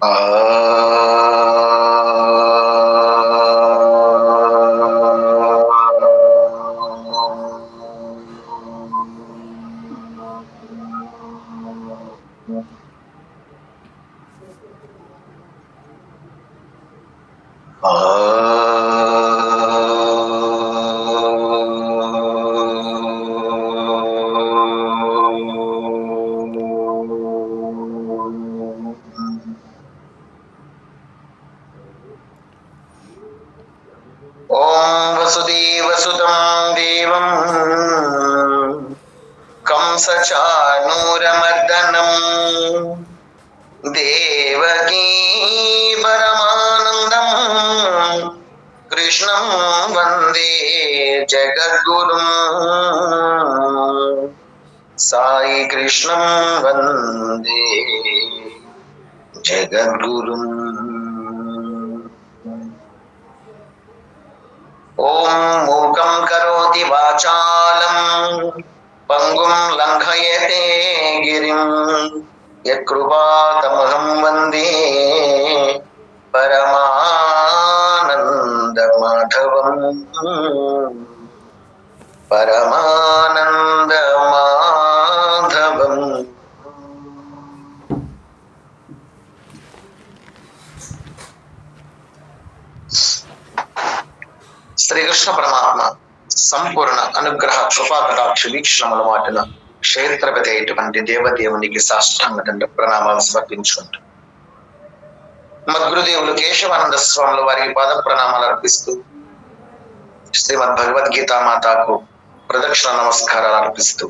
ở సాయి కృష్ణం వందే జగద్గురు. ఓం మూకం కరోతి వాచాలం పంగుం లంఘయతే గిరిం. యకృపాతమహం వందే పరమానంద మాధవం పరమానంద శ్రీకృష్ణ పరమాత్మ సంపూర్ణ అనుగ్రహ కృపా కటాక్ష వీక్షణముల మాటన క్షేత్రపతి అయినటువంటి దేవదేవునికి సాష్టాంగ ప్రణామాలు సమర్పించుకుంటూ. మద్గురుదేవులు కేశవానంద స్వాములు వారికి పాద ప్రణామాలు అర్పిస్తూ శ్రీమద్ భగవద్గీత మాతాకు ప్రదక్షిణ నమస్కారాలు అర్పిస్తూ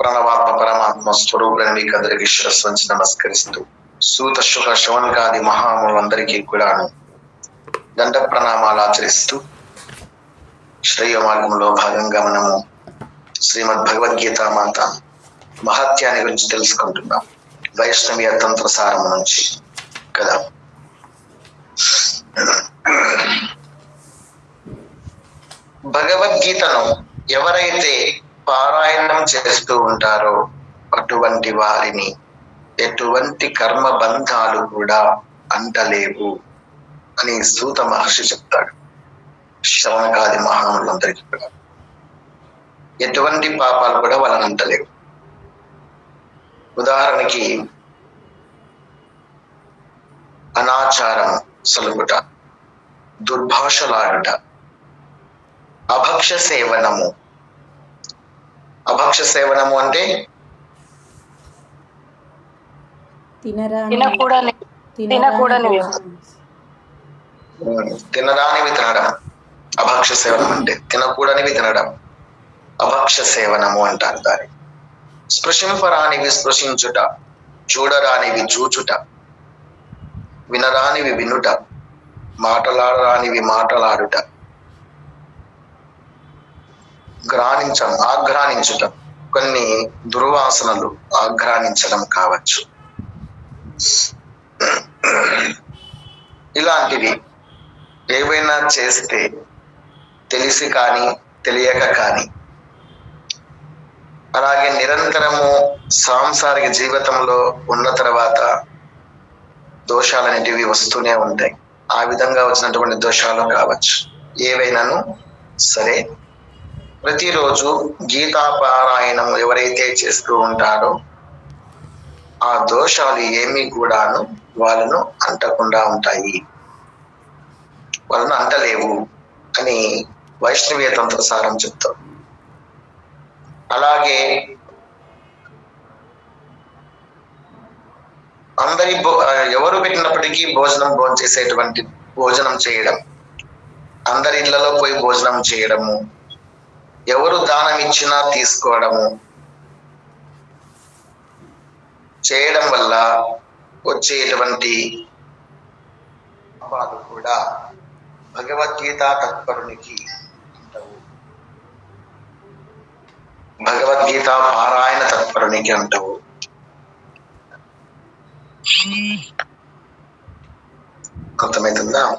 ప్రణవాత్మ పరమాత్మ స్వరూపులను మీకు అందరికి శిరస్సు నమస్కరిస్తూ సూత శుక శవన్కాది మహాములందరికీ కూడాను దండ ప్రణామాలు ఆచరిస్తూ శ్రేయ మార్గంలో భాగంగా మనము శ్రీమద్ భగవద్గీత మాత మహత్యాన్ని గురించి తెలుసుకుంటున్నాం. వైష్ణవీయ తంత్ర సారం నుంచి కదా. భగవద్గీతను ఎవరైతే పారాయణం చేస్తూ ఉంటారో అటువంటి వారిని ఎటువంటి కర్మ బంధాలు కూడా అంటలేవు. అని సూత మహర్షి చెప్తాడు. శ్రవణకాది మహానులందరికీ కూడా. ఎటువంటి పాపాలు కూడా వాళ్ళని అంటలేవు. ఉదాహరణకి అనాచారం సలుగుట దుర్భాషలాడుట అభక్ష సేవనము అభక్ష సేవనము అంటే తినకూడని తినకూడని. తినరానివి తినడం అభక్ష సేవనం అంటే తినకూడనివి తినడం అభక్ష సేవనము అంటారు దాన్ని. స్పృశింపరానివి స్పృశించుట చూడరానివి చూచుట వినరానివి వినుట మాటలాడరానివి మాటలాడుట గ్రానించడం ఆఘ్రానించుట కొన్ని దుర్వాసనలు ఆఘ్రానించడం కావచ్చు. ఇలాంటివి ఏవైనా చేస్తే తెలిసి కానీ తెలియక కానీ. అలాగే నిరంతరము సాంసారిక జీవితంలో ఉన్న తర్వాత దోషాలనేటివి వస్తూనే ఉంటాయి. ఆ విధంగా వచ్చినటువంటి దోషాలు కావచ్చు. ఏవైనాను? సరే. ప్రతిరోజు గీతాపారాయణం ఎవరైతే చేస్తూ ఉంటారో ఆ దోషాలు ఏమీ కూడాను వాళ్ళను అంటకుండా ఉంటాయి. వలన అంటలేవు అని వైష్ణవీయ తంత్ర సారం చెప్తాం. అలాగే అందరి భో- ఎవరు పెట్టినప్పటికీ భోజనం భోజనం చేసేటువంటి భోజనం చేయడం. అందరి ఇళ్ళలో పోయి భోజనం చేయడము. ఎవరు దానం ఇచ్చినా తీసుకోవడము. చేయడం వల్ల వచ్చేటువంటి పాపాలు కూడా భగవద్గీత తత్పరునికి అంటవు. భగవద్గీత పారాయణ తత్పరునికి అంటవు. అర్థమవుతుందా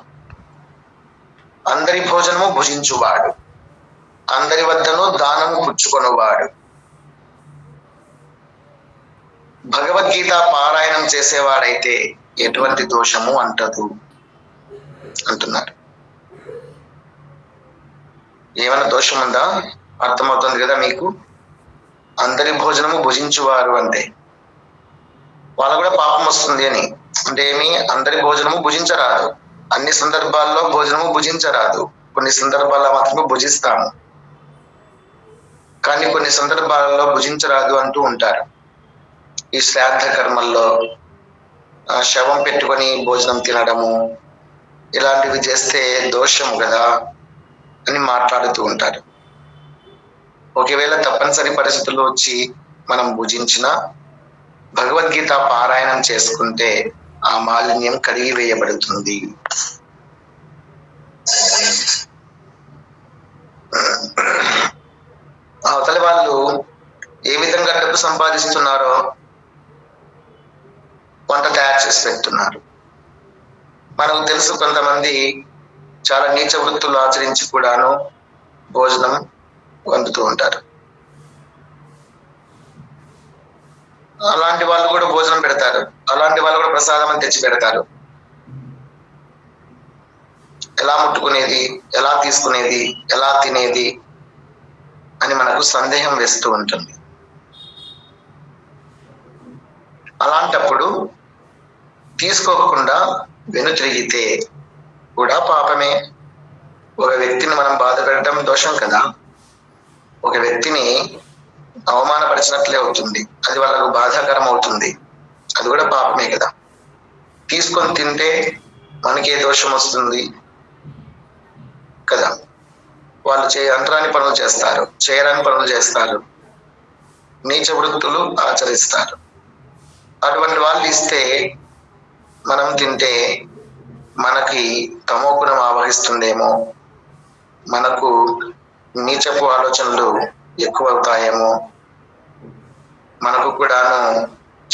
అందరి భోజనము భుజించువాడు. అందరి వద్దను దానము పుచ్చుకొనువాడు. భగవద్గీత పారాయణం చేసేవాడైతే ఎటువంటి దోషము అంటదు. అంటున్నారు ఏమైనా దోషం ఉందా అర్థమవుతుంది కదా మీకు? అందరి భోజనము భుజించువారు అంటే. వాళ్ళకు కూడా పాపం వస్తుంది అని. అంటే ఏమి? అందరి భోజనము భుజించరాదు. అన్ని సందర్భాల్లో భోజనము భుజించరాదు. కొన్ని సందర్భాల్లో మాత్రమే భుజిస్తాము. కానీ కొన్ని సందర్భాలలో భుజించరాదు అంటూ ఉంటారు. ఈ శ్రాద్ధ కర్మల్లో శవం పెట్టుకొని భోజనం తినడము ఇలాంటివి చేస్తే దోషము కదా. అని మాట్లాడుతూ ఉంటారు. ఒకవేళ తప్పనిసరి పరిస్థితుల్లో వచ్చి మనం భుజించిన భగవద్గీత పారాయణం చేసుకుంటే ఆ మాలిన్యం కడిగి వేయబడుతుంది. అవతలి వాళ్ళు ఏ విధంగా డబ్బు సంపాదిస్తున్నారో వంట తయారు చేసి పెడుతున్నారు. మనకు తెలుసు కొంతమంది చాలా నీచ వృత్తులు ఆచరించి కూడాను భోజనం పొందుతూ ఉంటారు. అలాంటి వాళ్ళు కూడా భోజనం పెడతారు. అలాంటి వాళ్ళు కూడా ప్రసాదం అని తెచ్చి పెడతారు. ఎలా ముట్టుకునేది ఎలా తీసుకునేది ఎలా తినేది అని మనకు సందేహం వేస్తూ ఉంటుంది. అలాంటప్పుడు తీసుకోకుండా వెనుతిరిగితే కూడా పాపమే. ఒక వ్యక్తిని మనం బాధ పెట్టడం దోషం కదా. ఒక వ్యక్తిని అవమానపరిచినట్లే అవుతుంది. అది వాళ్ళకు బాధాకరం అవుతుంది. అది కూడా పాపమే కదా. తీసుకొని తింటే మనకే దోషం వస్తుంది కదా. వాళ్ళు చే అంటరాని పనులు చేస్తారు. చేయరాని పనులు చేస్తారు. నీచ వృత్తులు ఆచరిస్తారు. అటువంటి వాళ్ళు ఇస్తే మనం తింటే మనకి తమో గుణం ఆవహిస్తుందేమో మనకు నీచపు ఆలోచనలు ఎక్కువ అవుతాయేమో మనకు కూడాను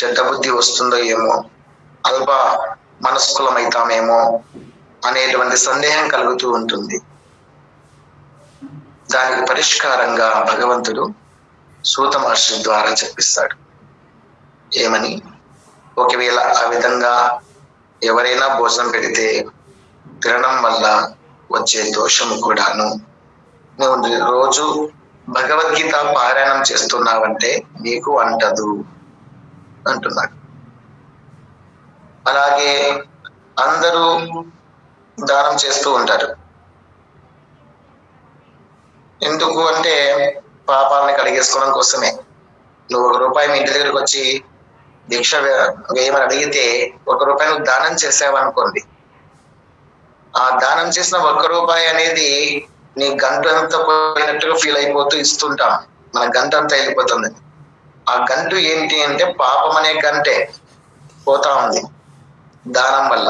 చెడ్డ బుద్ధి వస్తుందో ఏమో అల్ప మనస్కులమైతామేమో అనేటువంటి సందేహం కలుగుతూ ఉంటుంది. దానికి పరిష్కారంగా భగవంతుడు సూత మహర్షి ద్వారా చెప్పిస్తాడు. ఏమని? ఒకవేళ ఆ విధంగా ఎవరైనా భోజనం పెడితే తినడం వల్ల వచ్చే దోషము కూడాను. నువ్వు రోజు భగవద్గీత పారాయణం చేస్తున్నావంటే నీకు అంటదు అంటున్నాడు అలాగే అందరూ దానం చేస్తూ ఉంటారు. ఎందుకు అంటే పాపాలని కడిగేసుకోవడం కోసమే. నువ్వు ఒక రూపాయి మీ ఇంటి దగ్గరికి వచ్చి దీక్ష వేయమని అడిగితే ఒక రూపాయి నువ్వు దానం చేసావనుకోండి. ఆ దానం చేసిన ఒక్క రూపాయి అనేది నీ గంట అంతా పోయినట్టుగా ఫీల్ అయిపోతూ ఇస్తుంటాం. మన గంట అంతా వెళ్ళిపోతుంది. ఆ గంటు ఏంటి అంటే పాపం అనే గంటే పోతా ఉంది దానం వల్ల.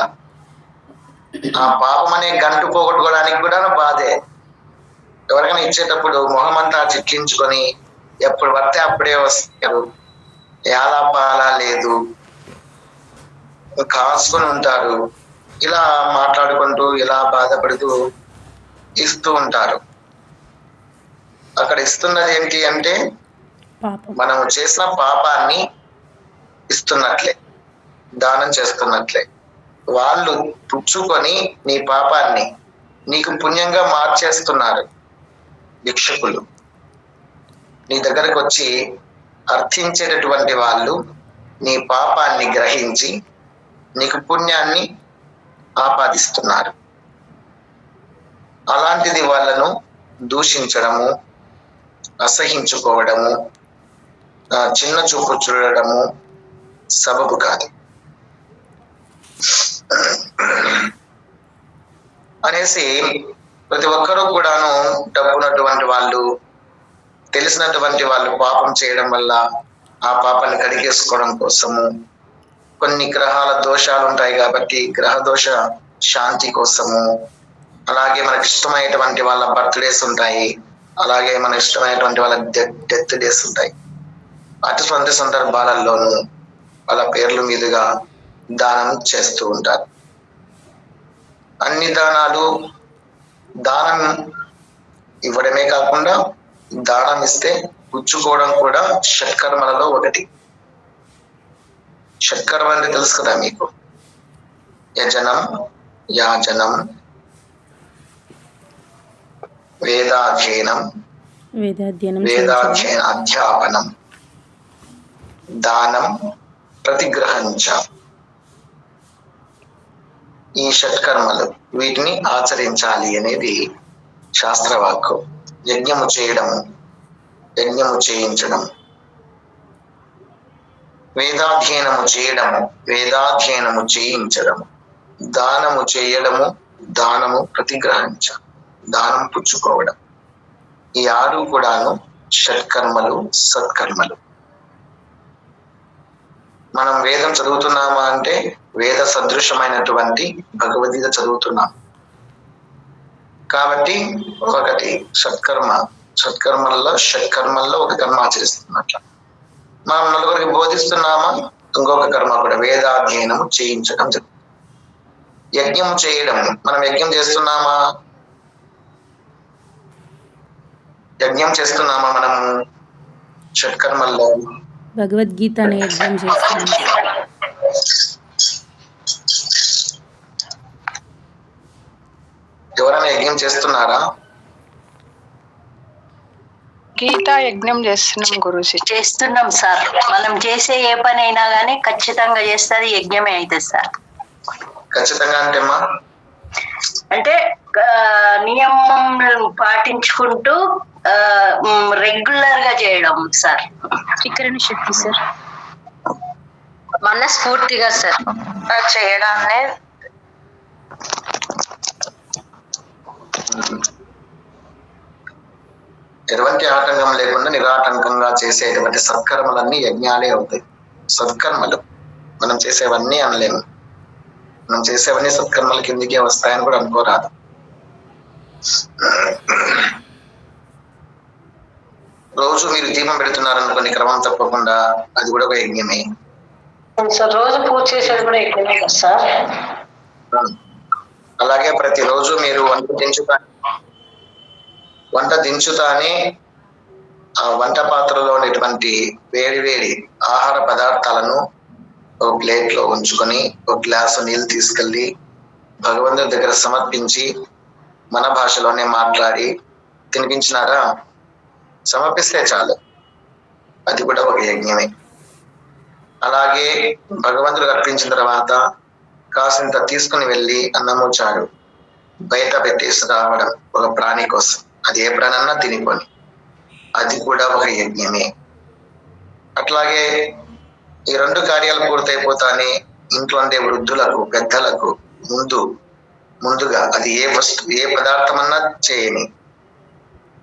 ఆ పాపం అనే గంటు పోగొట్టుకోవడానికి కూడా బాధే. ఎవరికైనా ఇచ్చేటప్పుడు మొహం అంతా చిట్లించుకొని ఎప్పుడు పడితే అప్పుడే వస్తారు. ఎలా పాలా లేదు. కాసుకొని ఉంటారు. ఇలా మాట్లాడుకుంటూ ఇలా బాధపడుతూ ఇస్తూ ఉంటారు. అక్కడ ఇస్తున్నది ఏంటి అంటే మనం చేసిన పాపాన్ని ఇస్తున్నట్లే దానం చేస్తున్నట్లే. వాళ్ళు పుచ్చుకొని నీ పాపాన్ని నీకు పుణ్యంగా మార్చేస్తున్నారు. భిక్షకులు. నీ దగ్గరకు వచ్చి అర్థించేటటువంటి వాళ్ళు నీ పాపాన్ని గ్రహించి నీకు పుణ్యాన్ని ఆపాదిస్తున్నారు. అలాంటిది వాళ్ళను దూషించడము అసహించుకోవడము చిన్న చూపు చూడడము సబబు కాదు. అనేసి ప్రతి ఒక్కరూ కూడాను డబ్బున్నటువంటి వాళ్ళు తెలిసినటువంటి వాళ్ళు పాపం చేయడం వల్ల ఆ పాపాన్ని కడిగేసుకోవడం కోసము కొన్ని గ్రహాల దోషాలు ఉంటాయి కాబట్టి గ్రహ దోష శాంతి కోసము. అలాగే మనకి ఇష్టమైనటువంటి వాళ్ళ బర్త్డేస్ ఉంటాయి. అలాగే మన ఇష్టమైనటువంటి వాళ్ళ డెత్ డేస్ ఉంటాయి. అటువంటి సందర్భాలలోనూ వాళ్ళ పేర్ల మీదుగా దానం చేస్తూ ఉంటారు. అన్ని దానాలు దానం ఇవ్వడమే కాకుండా దానం ఇస్తే పుచ్చుకోవడం కూడా షట్కర్మలలో ఒకటి. షట్కర్మ అంటే తెలుసు కదా మీకు? యజనం యాజనం వేదాధ్యయనం వేదాధ్యయనం అధ్యాపనం దానం ప్రతిగ్రహంచ ఈ షట్కర్మలు వీటిని ఆచరించాలి అనేది శాస్త్రవాక్కు. యజ్ఞము చేయడము యజ్ఞము చేయించడం వేదాధ్యయనము చేయడము వేదాధ్యయనము చేయించడము. దానము చేయడము దానము ప్రతిగ్రహించ దానం పుచ్చుకోవడం. ఈ ఆరు కూడాను షట్కర్మలు సత్కర్మలు. మనం వేదం చదువుతున్నామా అంటే వేద సదృశమైనటువంటి భగవద్గీత చదువుతున్నాం. కాబట్టి ఒకటి సత్కర్మ. సత్కర్మల్లో షట్కర్మల్లో ఒక కర్మ ఆచరిస్తున్నట్ల. మనం నలుగురికి బోధిస్తున్నామా? ఇంకొక కర్మ కూడా వేదాధ్యయనం చేయించడం జరుగుతుంది యజ్ఞం చేయడం. మనం యజ్ఞం చేస్తున్నామా? యజ్ఞం చేస్తున్నామా మనం షట్కర్మల్లో. భగవద్గీత అనే యజ్ఞం చేస్తున్నాం. ఎవరైనా యజ్ఞం చేస్తున్నారా? గీతా యజ్ఞం చేస్తున్నాం గురుజీ. చేస్తున్నాం సార్. మనం చేసే ఏ పని అయినా కానీ ఖచ్చితంగా చేస్తుంది యజ్ఞమే అవుతుంది సార్. ఖచ్చితంగా అంటే అంటే నియమం పాటించుకుంటూ రెగ్యులర్గా చేయడం సార్. శిఖరణ శక్తి సార్. మనస్ఫూర్తిగా సార్. చేయడాన్ని ఎటువంటి ఆటంకం లేకుండా నిరాటంకంగా చేసేటువంటి సత్కర్మలన్నీ యజ్ఞాలే అవుతాయి. సత్కర్మలు. మనం చేసేవన్నీ అనలేము. మనం చేసేవన్నీ సత్కర్మల కిందికే వస్తాయని కూడా అనుకోరాదు. రోజు మీరు దీపం పెడుతున్నారనుకోండి క్రమం తప్పకుండా అది కూడా ఒక యజ్ఞమే. సార్ రోజు పూజ చేసేది కూడా యజ్ఞమే కదా సార్? అలాగే ప్రతిరోజు మీరు వంట దించుతా వంట దించుతానే ఆ వంట పాత్రలో ఉన్నటువంటి వేడి వేడి ఆహార పదార్థాలను ఒక ప్లేట్లో ఉంచుకొని ఒక గ్లాసు నీళ్ళు తీసుకెళ్ళి భగవంతుడి దగ్గర సమర్పించి మన భాషలోనే మాట్లాడి తినిపించినారా? సమర్పిస్తే చాలు. అది కూడా ఒక యజ్ఞమే. అలాగే భగవంతుడు అర్పించిన తర్వాత కాసింత తీసుకుని వెళ్ళి అన్నము చారు. బయట పెట్టేసి రావడం ఒక ప్రాణి కోసం. అది ఏ ప్రాణన్నా తినిపోని. అది కూడా ఒక యజ్ఞమే. అట్లాగే ఈ రెండు కార్యాలు పూర్తయిపోతానే ఇంట్లో ఉండే వృద్ధులకు పెద్దలకు ముందు ముందుగా అది ఏ వస్తు ఏ పదార్థం అన్నా చేయని.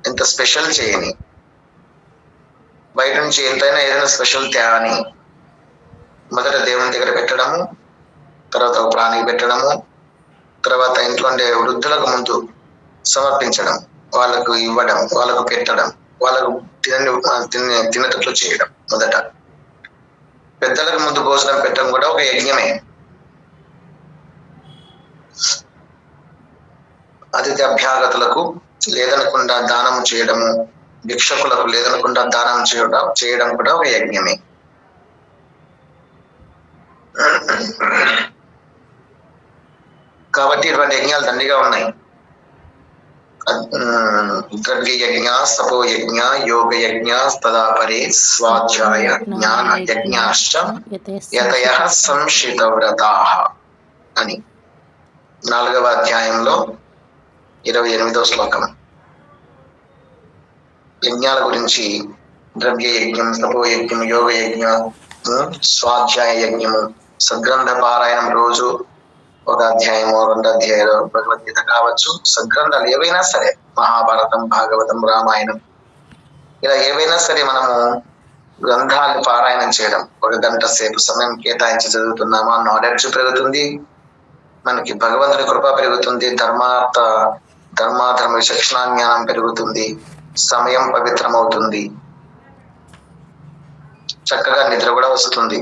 ఎంత స్పెషల్ చేయని. బయట నుంచి ఎంతైనా ఏదైనా స్పెషల్ తేని మొదట దేవుని దగ్గర పెట్టడము తర్వాత ప్రాణికి పెట్టడము తర్వాత ఇంట్లో ఉండే వృద్ధులకు ముందు సమర్పించడం వాళ్ళకు ఇవ్వడం వాళ్ళకు పెట్టడం వాళ్ళకు తినని తినే తినేటట్లు చేయడం మొదట. పెద్దలకు ముందు భోజనం పెట్టడం కూడా ఒక యజ్ఞమే. అతిథి అభ్యాగతులకు లేదనకుండా దానం చేయడము భిక్షకులకు లేదనకుండా దానం చేయడం చేయడం కూడా ఒక యజ్ఞమే. కాబట్టి ఇటువంటి యజ్ఞాలు దండిగా ఉన్నాయి. యజ్ఞ సపో యజ్ఞ యోగ యజ్ఞ తదాపరే స్వాధ్యాయ జ్ఞాన యజ్ఞాశ్చ యతయ సంశిత వ్రతాహ అని. నాలుగవ అధ్యాయంలో ఇరవై ఎనిమిదవ శ్లోకం. యజ్ఞాల గురించి ద్రవ్య యజ్ఞం తపో యజ్ఞం యోగ యజ్ఞ స్వాధ్యాయ యజ్ఞము సద్గ్రంథ పారాయణం రోజు ఒక అధ్యాయమో రెండు అధ్యాయాలు భగవద్గీత కావచ్చు సద్గ్రంథాలు ఏవైనా సరే మహాభారతం భాగవతం రామాయణం ఇలా ఏవైనా సరే మనము గ్రంథాలు పారాయణం చేయడం ఒక గంట సేపు సమయం కేటాయించి చదువుతున్నామా నాలెడ్జ్ పెరుగుతుంది మనకి భగవంతుని కృప పెరుగుతుంది ధర్మార్థ ధర్మాధర్మ విచక్షణ జ్ఞానం పెరుగుతుంది సమయం పవిత్రమవుతుంది చక్కగా నిద్ర కూడా వస్తుంది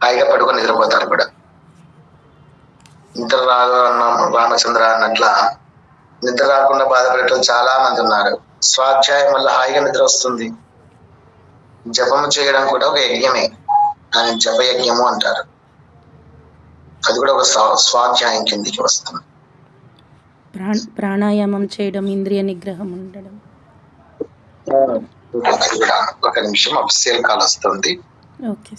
హాయిగా పడుకొని నిద్రపోతారు కూడా. నిద్ర రాదు అన్న రామచంద్ర అన్నట్ల నిద్ర రాకుండా బాధపడేటోళ్ళు చాలా మంది ఉన్నారు. స్వాధ్యాయం వల్ల హాయిగా నిద్ర వస్తుంది. జపము చేయడం కూడా ఒక యజ్ఞమే. దాన్ని జప యజ్ఞము అంటారు. అది కూడా ఒక స్వా- స్వాధ్యాయం కిందికి వస్తుంది. ప్రాణ ప్రాణాయామం చేయడం ఇంద్రియ నిగ్రహం ఉండడం. ఒక నిమిషం అఫీషియల్ కాల్ వస్తుంది. ఓకే